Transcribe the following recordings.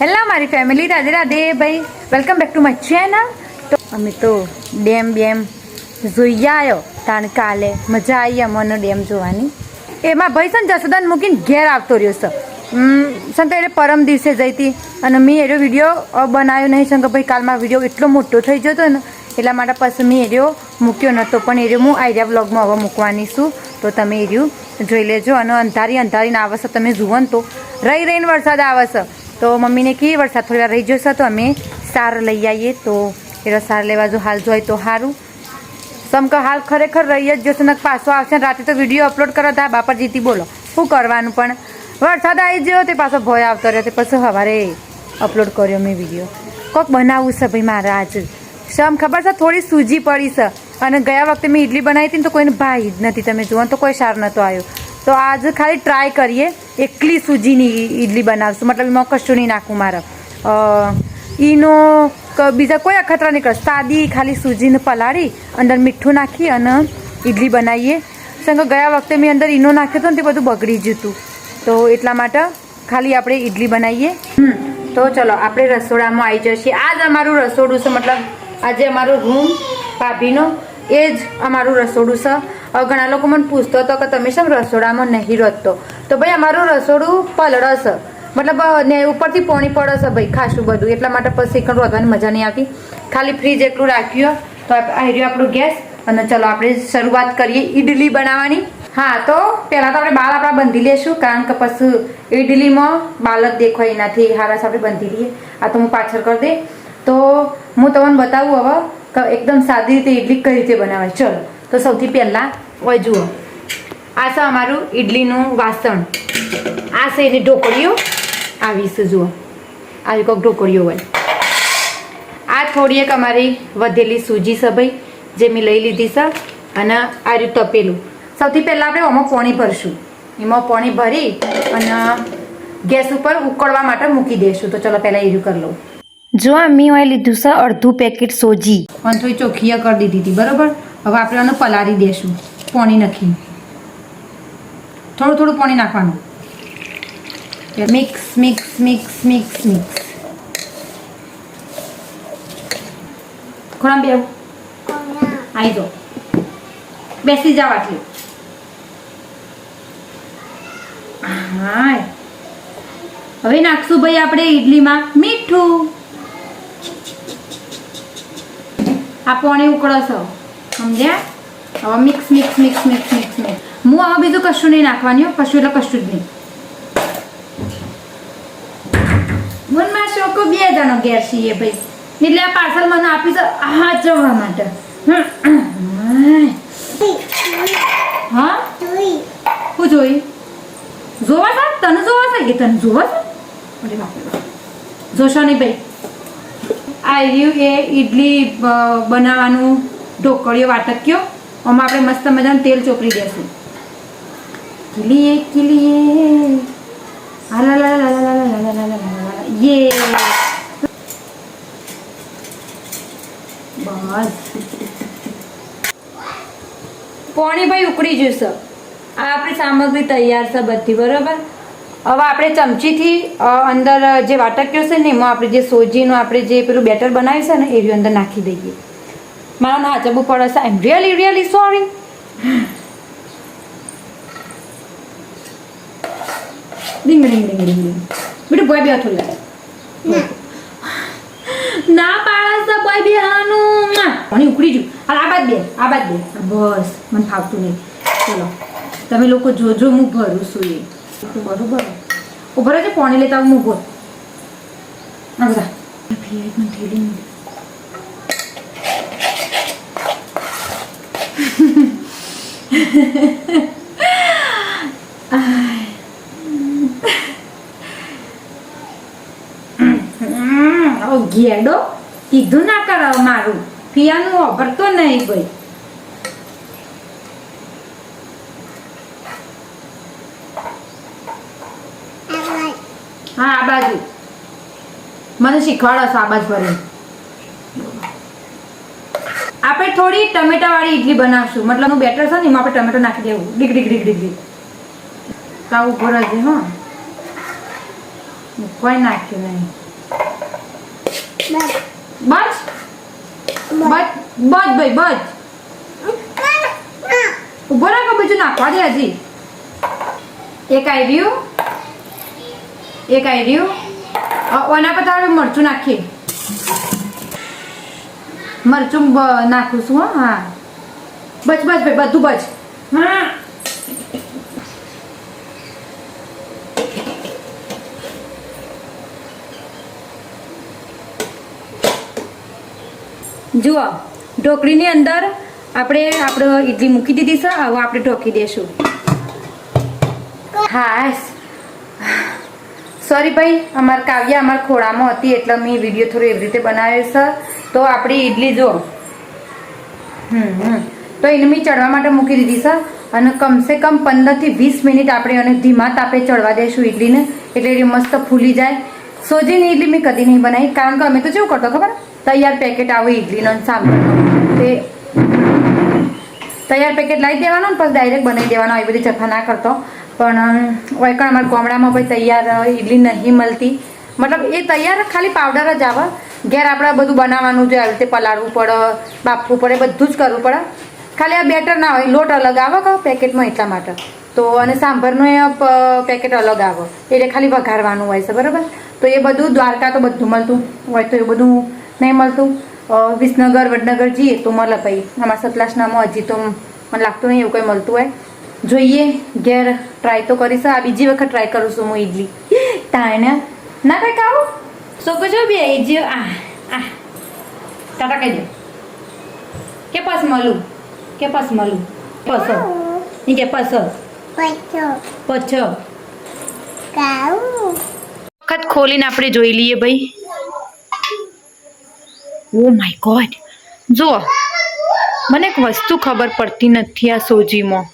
Hello મારી family Radhe Radhe ભાઈ. Welcome back to my channel તો અમે તો ડેમ બેમ જોઈ આવ્યો તાણ કાલે મજા આવી અમોનો ડેમ જોવાની. એમાં ભાઈ છે ને જસોદાન મૂકીને ઘેર આવતો રહ્યો છે. હમ, તો એટલે પરમ દિવસે જઈ હતી. અને મેં એનો વીડિયો બનાવ્યો નહીં. શંકર ભાઈ કાલમાં વીડિયો એટલો મોટો થઈ જતો ને એટલા માટે પછી મેં એરિયો મૂક્યો નહોતો પણ એરિયો હું આઈડિયા બ્લોગમાં હવે મૂકવાની છું. તો તમે એરિયું જોઈ લેજો. અને અંધારી અંધારીને આવે છે તમે જુઓ તો. રહી રહીને વરસાદ આવે છે. તો મમ્મીને કી વરસાદ થોડી વાર રહી જશે તો અમે સાર લઈ આવીએ. તો એનો સાર લેવા જો હાલ જોઈએ તો સારું સમ કે હાલ ખરેખર રહી જ જશે ને પાછો આવશે રાતે તો વીડિયો અપલોડ કરો હતા બાપા જીતી બોલો. શું કરવાનું પણ? વરસાદ આવી ગયો તે પાછો ભય આવતો રહ્યો તે પછી સવારે અપલોડ કર્યો મેં વીડિયો. કોક બનાવવું છે ભાઈ મારા આજ. સમ ખબર છે થોડી સૂજી પડી છે. અને ગયા વખતે મેં ઇડલી બનાવી હતી ને તો કોઈને ભાઈ જ નથી. તમે જુઓ તો કોઈ સાર નહોતો આવ્યો. તો આજ ખાલી ટ્રાય કરીએ. એકલી સૂજીની ઇડલી બનાવશું. મતલબ એમાં કશું નહીં નાખું મારે. ઈનો બીજા કોઈ અખતરા નહીં કરશે સાદી ખાલી સૂજીને પલાળી, અંદર મીઠું નાખી અને ઇડલી બનાવીએ. સંગ ગયા વખતે મેં અંદર ઈનો નાખ્યો હતો ને તે બધું બગડી જતું તો એટલા માટે ખાલી આપણે ઇડલી બનાવીએ. તો ચલો, આપણે રસોડામાં આવી જઈએ આ જ અમારું રસોડું છે, મતલબ આજે અમારો રૂમ ભાભીનો એ જ અમારું રસોડું છે ઘણા લોકો મને પૂછતો હતો કે તમે શેમ રસોડામાં નહીં રોધતો તો ભાઈ, અમારું રસોડું પલળસ મતલબ, ને ઉપરથી પોણી પડે છે ભાઈ, ખાસું બધું. એટલા માટે પછી એકણ રોધવાની મજા નહીં આવતી. ખાલી ફ્રીજ એટલું રાખ્યું. તો આ આ આપણું ગેસ. અને ચલો, આપણે શરૂઆત કરીએ ઈડલી બનાવવાની. હા, તો પહેલાં તો આપણે બાલ આપણા બંધી લેશું, કારણ કે પછી ઈડલીમાં બાલ જ દેખાય એનાથી હારાસ આપણે બંધી લઈએ. આ તો હું પાછળ કરી દે. તો હું તમને બતાવું હવે. એકદમ સાદી રીતે ઈડલી કઈ રીતે બનાવાય? ચલો, તો સૌથી પહેલાં હોય જુઓ. આ છે અમારું ઈડલીનું વાસણ. આ છે એની ઢોકળીઓ. આવી છે, જુઓ. આવી કોઈક ઢોકળીઓ હોય. આ થોડી એક અમારી વધેલી સૂજી છે ભાઈ, જે મેં લઈ લીધી છે અને આ રીતે તપેલું. સૌથી પહેલાં આપણે ઓમાં પોણી ભરશું. એમાં પોણી ભરી અને ગેસ ઉપર ઉકળવા માટે મૂકી દઈશું. તો ચલો પહેલાં એ કરી લઉં. જો આ મેં ઓય લીધું છે, અડધું પેકેટ સોજી. અને થોડી ચોખ્ખીયા કરી દીધી હતી, બરાબર? હવે આપણે આને પલાળી દેશું, પાણી નાખીને. થોડું થોડું પાણી નાખવાનું. Mix mix mix mix mix ખોરામ બેવ આવી જાઓ. બેસી જાવ આટલી. હા હવે નાખશું ભાઈ આપણે ઈડલીમાં મીઠું. આ પોણી ઉકળો છો સમજ્યા? હવે mix mix mix mix mix mix હું હવે બીજું કશું નહીં નાખવાની કશું એટલે કશું જ નહીં. મનમાં શોકો બે જણો ઘેર છીએ ભાઈ. એટલે આ પાર્સલ મને આપી દો હા જવા માટે. હા? હું જોઈ? જોવા છે? તને જોવા છે? કે તને જોવા છે. જોશો નહીં ભાઈ. આ રહ્યું એ ઈડલી બનાવવાનું, ઢોકળીઓ વાટક્યો આમાં આપણે મસ્ત મજાનું તેલ ચોપડી દેશું. કિલીએ કિલીએ યે બસ પોણી ભાઈ ઉકળી જશે. આ આપણી સામગ્રી તૈયાર છે બધી, બરાબર? હવે આપણે ચમચીથી અંદર જે વાટક્યો છે ને એમાં આપણે જે સોજીનું આપણે જે પેલું બેટર બનાવ્યું છે ને એવી અંદર નાખી દઈએ. મારા ના ચબુ પડે છે. I am really really sorry ding ding ding ding ding. બેટું બોય બે હાથું વાર ના. પાડસ તો બોય બે હાનું મને ઉકળી જુ હાલ આ બાદ બે આ બાદ બે. બસ મને ફાવતું નહીં. ચલો. તમે લોકો જોજો હું ભરું છું એ. બરોબર. ઊભો રહેજે પાણી લેતા હું ઊભો. હમ, ઓ ઘેડો કીધું ના કરાવ મારું. પિયાનું વાપરતો નહીં ભાઈ. હા આ બાજુ. મને શીખવાડો છો આ બાજુ ફરી આપણે થોડી ટમેટા વાળી ઈડલી બનાવશું. મતલબ હું બેટર છે ને એમાં આપણે ટમેટો નાખી દેવું. ડીક ડીક ડીક ડીક તાવ ઊભો રહેજે હા. કોઈ નાખ્યું નહીં. બચ બચ બચ ભાઈ બચ ઊભો રાખો બીજું નાખવા દે હજી. એક આવ્યું એક આવ્યું ઓના પર તારે મરચું નાખીએ મરચું નાખું છું હા બચ બચ ભાઈ બધું બચ હા. જુઓ ઢોકળીની અંદર આપણે આપણે ઈડલી મૂકી દીધી છે હવે આપણે ઢોકી દઈશું હા સોરી ભાઈ, અમારે કાવ્ય અમારા ખોળામાં હતી એટલે મેં વીડિયો થોડો એવી રીતે બનાવ્યો સર તો આપણી ઈડલી જો. હમ તો એને મેં ચડવા માટે મૂકી દીધી સર અને કમસે કમ પંદરથી વીસ મિનિટ આપણે એને ધીમા તાપે ચડવા દઈશું ઈડલીને, એટલે એ મસ્ત ફૂલી જાય. સોજીની ઈડલી મેં કદી નહીં બનાવી, કારણ કે અમે તો કેવું કરતો, ખબર? તૈયાર પેકેટ આવે ઈડલીનો અને સાંભળનો તે તૈયાર પેકેટ લાવી દેવાનો ને પછી ડાયરેક્ટ બનાવી દેવાનો, આવી બધી જથ્થા ના કરતો. પણ હોય પણ અમારા ગામડામાં ભાઈ તૈયાર ઈડલી નહીં મળતી. મતલબ એ તૈયાર ખાલી પાવડર જ આવે. ઘેર આપણે બધું બનાવવાનું છે આવી રીતે પલાળવું પડે, બાફવું પડે, બધું જ કરવું પડે. ખાલી આ બેટર ના હોય, લોટ અલગ આવે કે પેકેટમાં એટલા માટે? તો અને સાંભરનું એ પેકેટ અલગ આવે. એટલે ખાલી વઘારવાનું હોય છે, બરાબર? તો એ બધું દ્વારકા તો બધું મળતું. હોય તો એ બધું નહીં મળતું. વિસનગર, વડનગર જઈએ તો મળે ભાઈ. અમારા સતલાસનામાં હજી તો મને લાગતું નહીં એવું કંઈ મળતું હોય. જોઈએ, ઘેર ટ્રાય તો કરીશ. આ બીજી વખત ટ્રાય કરું છું હું ઈડલી. તાણે, ના કંઈ ખાવું? શું કહો બે ઈજી આ આ. ટાટા કહી દો. કે પાસ મળું કે પાસ મળું પસો. ઈ કે પસો. પછો. વખત ખોલીને આપણે જોઈ લઈએ ભાઈ. Oh my god. જુઓ. મને એક વસ્તુ ખબર પડતી નથી આ સોજીમાં.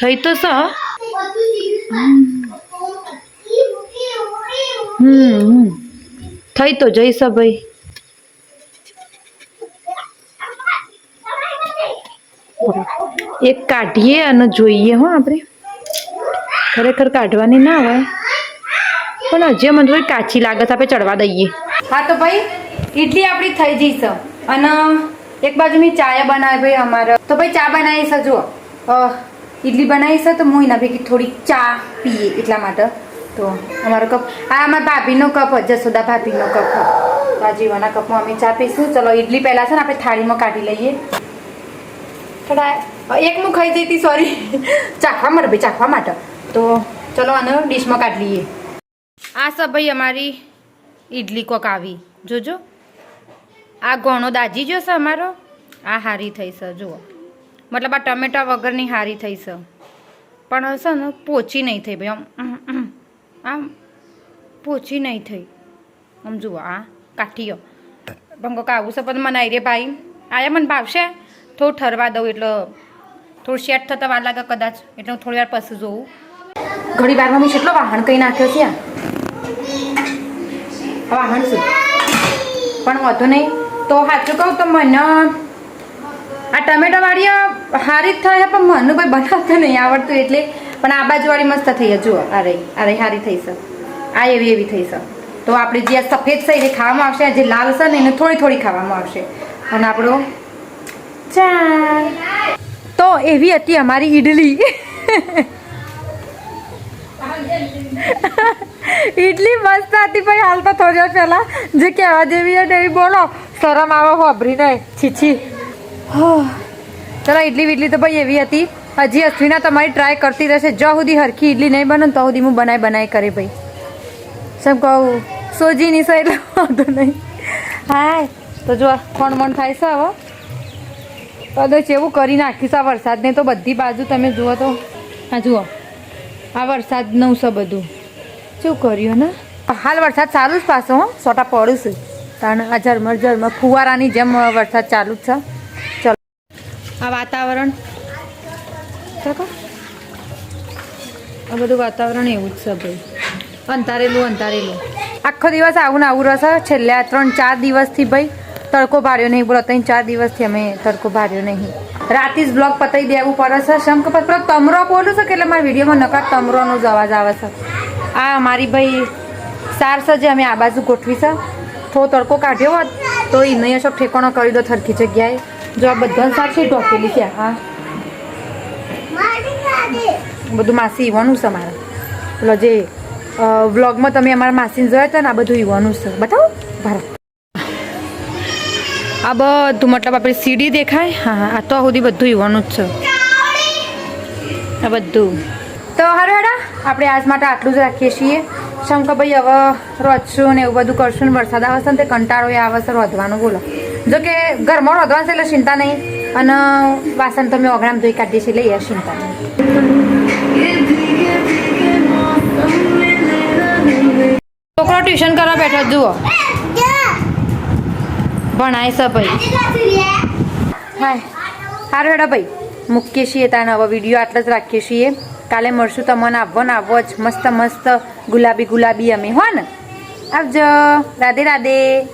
થઈ તો સ હમ થઈ તો જઈશ ભાઈ એક કાઢીએ અને જોઈએ હો આપણે ખરેખર કાઢવાની ના હોય પણ હજી મને થોડી કાચી લાગે છે આપણે ચડવા દઈએ હા તો ભાઈ ઈડલી આપણી થઈ જઈશ અને એક બાજુ મેં ચાય બનાવી ભાઈ અમારે તો ભાઈ ચા બનાવી છે જુઓ અ, ઈડલી બનાવી તો હું ભેગી થોડીક ચા પીએ એટલા માટે. તો અમારો કપ આ અમારા ભાભીનો કપ જસોદા ભાભીનો કપ જીવાના કપમાં અમે ચા પીશું. ચલો ઈડલી પહેલાં છે ને આપણે થાળીમાં કાઢી લઈએ. થોડા એક હું ખાઈ જઈ હતી સોરી ચાખવા માટે ભાઈ ચાખવા માટે. તો ચલો આને ડીશમાં કાઢી લઈએ. આ છે ભાઈ અમારી ઈડલી કોક આવી. જોજો. આ ઘણો દાજી જોશે અમારો. આ હારી થઈ સર જુઓ. મતલબ આ ટમેટા વગરની હારી થઈ છે. પણ છે ને પોચી નહીં થઈ ભાઈ, આમ. આમ પોચી નહીં થઈ. આમ જુઓ, આ કાઠીઓ બંગો કાવું છે, પણ મને આઈ રે ભાઈ. આયા મને ભાવશે? થોડું ઠરવા દઉં એટલે થોડું શેટ થતા વાર લાગે કદાચ, એટલે હું થોડી વાર પછી જોઉં. ઘણી વારમાં મેં કેટલો વાહણ કઈ નાખ્યો છે વાહન શું? પણ વાંધો નહીં. તો સાચું કહું તો મને આ ટમેટાવાળી હારી જ થાય પણ મને કોઈ બનાવતા નહીં આવડતું એટલે પણ આ બાજુવાળી મસ્ત થઈ જુઓ, આ રહી આ રહી હારી થઈ છે. આ એવી એવી થઈ છે. તો આપણે જે આ સફેદ છે એ ખાવામાં આવશે જે લાલ છે ને, એને થોડી થોડી ખાવામાં આવશે. અને આપણો ચા તો એવી હતી અમારી ઈડલી. ઈડલી મસ્ત હતી ભાઈ હાલ તો થોડી વાર પહેલાં જે કહેવા જેવી હતી બોલો, શરમ આવે હોભરી નહીં છીછી. ચલો, ઈડલી વિડલી તો ભાઈ એવી હતી. હજી અશ્વિના તમારી ટ્રાય કરતી રહેશે. જ્યાં સુધી હરખી ઇડલી નહીં બને તો સુધી હું બનાવી બનાવી કરી ભાઈ. શું કહું? સોજી નહીં સો એટલે વાંધો નહીં. હા તો જો કોણ મણ થાય છે હવે. કદાચ એવું કરી નાખીશ આ વરસાદને તો બધી બાજુ તમે જુઓ તો. હા, જુઓ. આ વરસાદનું છે બધું. શું કર્યું ને? હાલ વરસાદ ચાલુ જ પાછો હો. સોટા પડું છું. કારણ આ ઝરમર ઝરમર ફુવારાની જેમ વરસાદ ચાલુ જ છે ચલો આ વાતાવરણ શકો આ બધું વાતાવરણ એવું જ છે ભાઈ. અંધારેલું અંધારેલું. આખો દિવસ આવું ને આવું રહેશે છેલ્લા ત્રણ, ચાર દિવસથી ભાઈ તડકો ભાર્યો નહીં. બોલો, ત્રણ, ચાર દિવસથી અમે તડકો ભાર્યો નહીં. રાતે જ બ્લોગ પતાવી દેવું પડે છે. શમ કે તમરો બોલું છે કે એટલે મારા વિડીયોમાં નકાર તમરોનો જ અવાજ આવે છે. આ અમારી ભાઈ સાર છે જે અમે આ બાજુ ગોઠવી છે. થોડો તડકો કાઢ્યો હોત તો એને અશોક ઠેકાણો કરી દો થરખી જગ્યાએ. જો આ બધા સાચી ઢોકેલી છે. હા. બધું માસી ઈવાનું છે મારે. પેલો જે વ્લોગમાં તમે અમારા માસીને જોયા હતા ને, આ બધું ઈવાનું છે. બતાવો, ભારત. આ બધું મતલબ આપણી સીડી દેખાય? હા હા, આ તો સુધી બધું ઈવાનું જ છે. આ બધું. તો હારું હેડા, આપણે આજ માટે આટલું જ રાખીએ છીએ. શંકરભાઈ, હવે રોજશું ને એવું બધું કરશું ને વરસાદ આવશે ને તે કંટાળો એ આવે છે રોધવાનું, બોલો. જો કે ઘરમાં રોધવાનું છે એટલે ચિંતા નહીં. અને વાસણ તમે ઓગણામ ધોઈ કાઢીએ છીએ લઈએ ચિંતા નહીં. છોકરો ટ્યુશન કરવા બેઠો જુઓ. ભણાય છે ભાઈ. હાય. સારું હેડા ભાઈ. મૂકીએ છીએ તાને હવે વીડિયો, આટલા જ રાખીએ છીએ. કાલે મળશું તમને આવવો ને આવવો જ. મસ્ત મસ્ત ગુલાબી ગુલાબી અમે હો ને આવજો. રાધે રાધે.